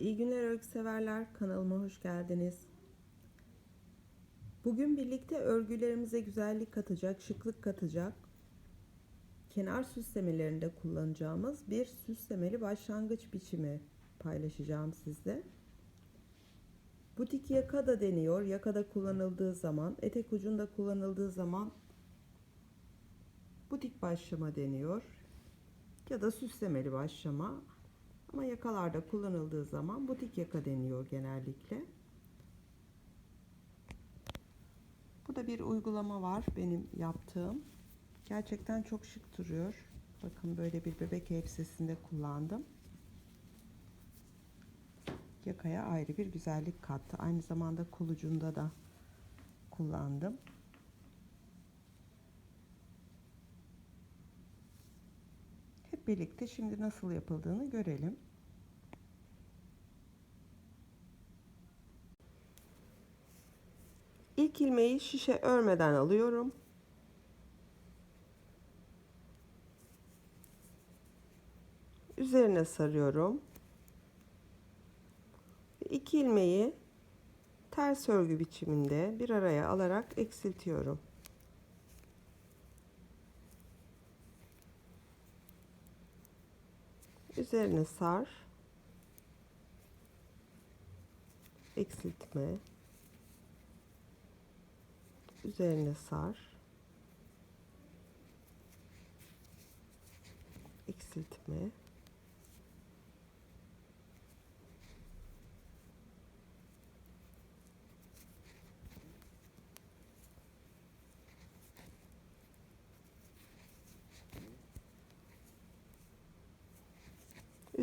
İyi günler örgü severler. Kanalıma hoş geldiniz. Bugün birlikte örgülerimize güzellik katacak, şıklık katacak, kenar süslemelerinde kullanacağımız bir süslemeli başlangıç biçimi paylaşacağım sizle. Butik yaka da deniyor. Yakada kullanıldığı zaman, etek ucunda kullanıldığı zaman butik başlama deniyor. Ya da süslemeli başlama. Ama yakalarda kullanıldığı zaman butik yaka deniyor genellikle. Burada bir uygulama var benim yaptığım. Gerçekten çok şık duruyor. Bakın böyle bir bebek elbisesinde kullandım. Yakaya ayrı bir güzellik kattı. Aynı zamanda kulucunda da kullandım. Hep birlikte şimdi nasıl yapıldığını görelim. İlk ilmeği şişe örmeden alıyorum. Üzerine sarıyorum. İki ilmeği ters örgü biçiminde bir araya alarak eksiltiyorum. Üzerine sar. Eksiltme. Üzerine sar. Eksiltme.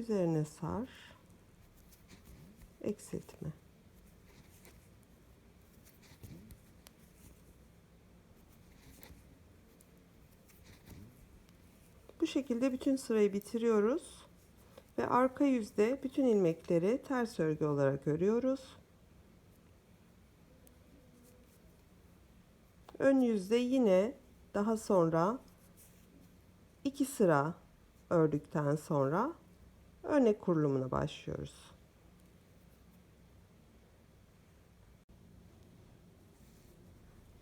Üzerine sar. Eksiltme. Bu şekilde bütün sırayı bitiriyoruz. Ve arka yüzde bütün ilmekleri ters örgü olarak örüyoruz. Ön yüzde yine daha sonra iki sıra ördükten sonra örnek kurulumuna başlıyoruz.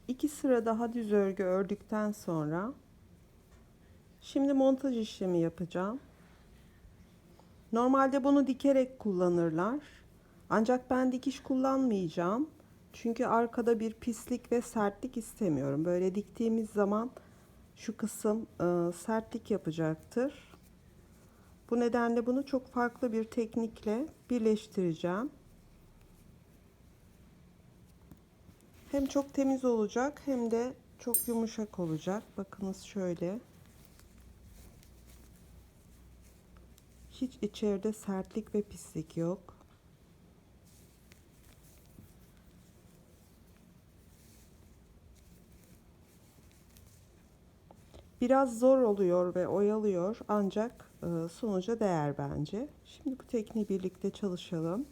İki sıra daha düz örgü ördükten sonra şimdi montaj işlemi yapacağım. Normalde bunu dikerek kullanırlar. Ancak ben dikiş kullanmayacağım. Çünkü arkada bir pislik ve sertlik istemiyorum. Böyle diktiğimiz zaman şu kısım e, sertlik yapacaktır. Bu nedenle bunu çok farklı bir teknikle birleştireceğim. Hem çok temiz olacak hem de çok yumuşak olacak. Bakınız şöyle. Hiç içeride sertlik ve pislik yok. Biraz zor oluyor ve oyalıyor ancak e, sonuca değer bence. Şimdi bu tekniği birlikte çalışalım.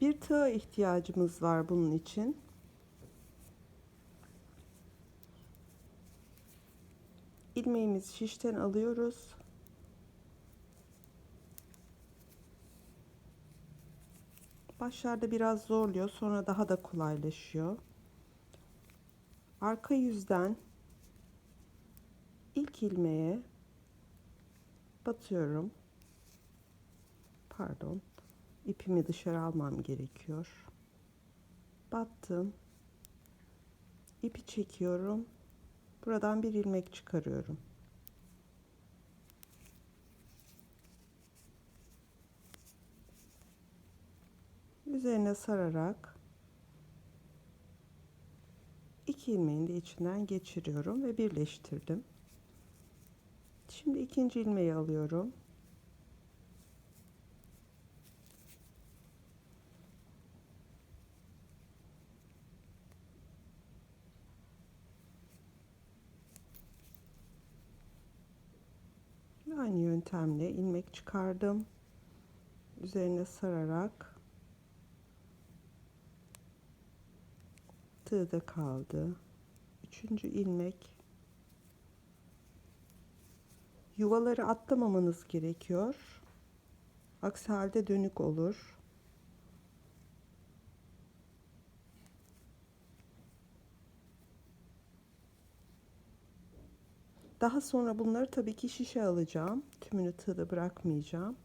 Bir tığ ihtiyacımız var bunun için. ilmeğimizi şişten alıyoruz. Başlarda biraz zorluyor, sonra daha da kolaylaşıyor. Arka yüzden ilk ilmeğe batıyorum. Pardon. ipimi dışarı almam gerekiyor. Battım. İpi çekiyorum. Buradan bir ilmek çıkarıyorum. Üzerine sararak iki ilmeğin de içinden geçiriyorum ve birleştirdim. Şimdi ikinci ilmeği alıyorum. Aynı yöntemle ilmek çıkardım. Üzerine sararak tığda kaldı. Üçüncü ilmek Yuvaları atlamamanız gerekiyor. Aksi halde dönük olur. Daha sonra bunları tabii ki şişe alacağım. Tümünü tığda bırakmayacağım.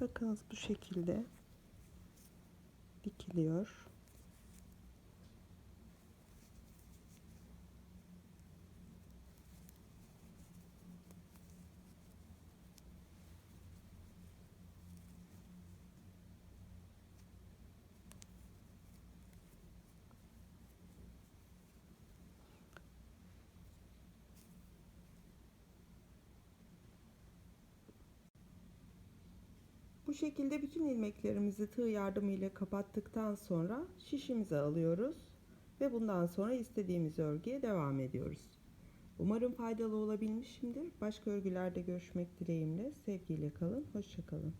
Bakınız bu şekilde dikiliyor. Bu şekilde bütün ilmeklerimizi tığ yardımıyla kapattıktan sonra şişimize alıyoruz ve bundan sonra istediğimiz örgüye devam ediyoruz. Umarım faydalı olabilmişimdir. Başka örgülerde görüşmek dileğimle. Sevgiyle kalın. Hoşçakalın.